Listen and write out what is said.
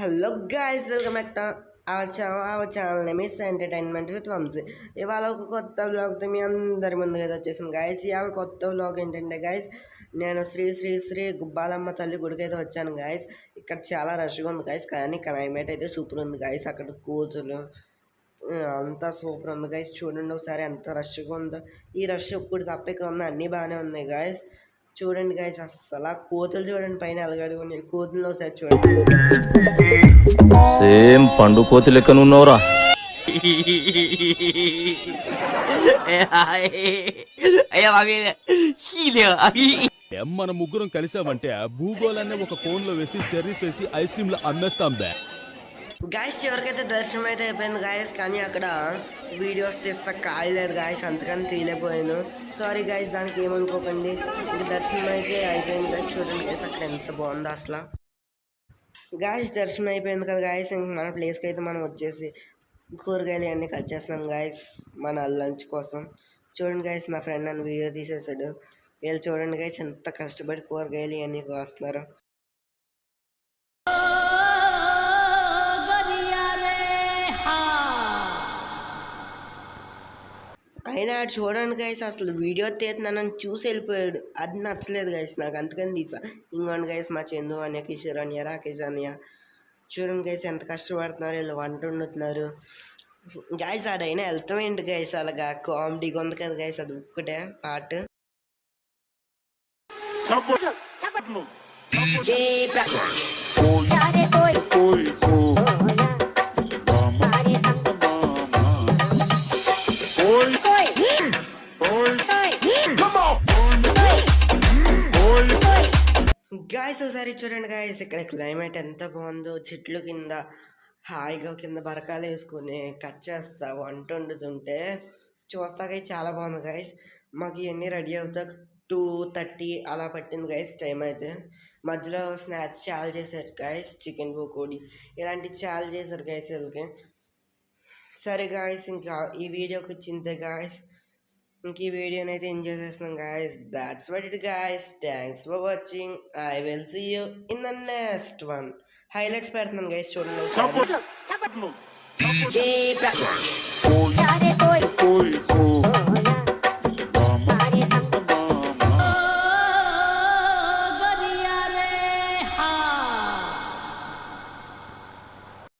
Hello guys welcome back to our channel our channel name entertainment with Vamshi ఇవాళ ఒక కొత్త బ్లాగ్తో మీ అందరి ముందుగా అయితే వచ్చేసాను గాయస్ ఇవాళ కొత్త బ్లాగ్ ఏంటంటే గాయస్ నేను శ్రీ శ్రీ శ్రీ గుబ్బాలమ్మ తల్లి గుడికి అయితే వచ్చాను గాయస్ ఇక్కడ చాలా రష్గా ఉంది గాయస్ కానీ క్లైమేట్ అయితే సూపర్ ఉంది గాయస్ అక్కడ కూతురు అంతా సూపర్ ఉంది గాయస్ చూడండి ఒకసారి ఎంత రష్గా ఉందో. ఈ రష్ ఇప్పుడు తప్ప ఇక్కడ ఉన్న అన్నీ బాగానే ఉన్నాయి గాయస్ చూడండి గాయస్ అస్సలు ఆ కోతులు చూడండి పైన ఎలగడి ఉన్నాయి. కోతులు ఒకసారి చూడండి. సేమ్ పండు కోతి లెక్కన ఉన్నావురా. మన ముగ్గురం కలిసామంటే భూగోళాన్ని ఒక కోన్లో వేసి చెర్రీస్ వేసి ఐస్ క్రీమ్లో అమ్మేస్తాం బే. గాయస్ చివరికైతే దర్శనం అయితే అయిపోయింది. గాయస్ కానీ అక్కడ వీడియోస్ తీస్తా లేదు గాయస్ అంతకని తీయలేకపోయాను. సారీ గాయస్ దానికి ఏమనుకోకండి. ఇంక దర్శనం అయితే అయిపోయింది. గాయస్ చూడండి గాయస్ అక్కడ ఎంత బాగుందో అసలు. గాయస్ దర్శనం అయిపోయింది కదా గాయస్ ఇంక మన ప్లేస్కి అయితే మనం వచ్చేసి కూరగాయలు అన్నీ కట్ చేస్తున్నాం గాయస్ మన లంచ్ కోసం. చూడండి గాయస్ నా ఫ్రెండ్ నన్ను వీడియో తీసేసాడు. వీళ్ళు చూడండి గాయస్ ఎంత కష్టపడి కూరగాయలు ఇవన్నీ కోస్తున్నారు. అయినా ఆడు చూడండి గైస్ అసలు వీడియో తీస్తున్నానని చూసి వెళ్ళిపోయాడు అది నచ్చలేదు గైస్ నాకు అందుకని తీసా ఇంకోండి గైస్ మా చందు అన్య కిషోర్ అన్య రాకేష్ అన్య చూడండి గైస్ ఎంత కష్టపడుతున్నారు వీళ్ళు వంట వండుతున్నారు గైస్ ఆడైనా వెళ్తాం ఏంటి గైస్ అలాగా కామెడీగా ఉంది కదా గైస్ అది ఒక్కటే పాట జై ప్రకాష్ గాయస్ ఒకసారి చూడండి గాయస్ ఇక్కడ క్లైమేట్ ఎంత బాగుందో చెట్లు కింద హాయిగా కింద బరకాలు వేసుకొని కట్ చేస్తా వంట వండుతుంటే చూస్తాక చాలా బాగుంది గాయస్ మాకు ఇవన్నీ రెడీ అవుతా టూ థర్టీ అలా పట్టింది గాయస్ టైం అయితే. మధ్యలో స్నాక్స్ చాలా చేశారు గాయస్ చికెన్ పకోడి ఇలాంటివి చాలా చేశారు గాయస్ వీళ్ళకి. సరే గాయస్ ఇంకా ఈ వీడియోకి వచ్చిందే గాయస్ ఇంక ఈ వీడియోని అయితే ఎంజాయ్ చేస్తున్నాం guys that's what it guys thanks for watching I will see you in the next one highlights పెడుతున్నాను గైస్ చూడండి ఒకసారి. జై ప్రకాష్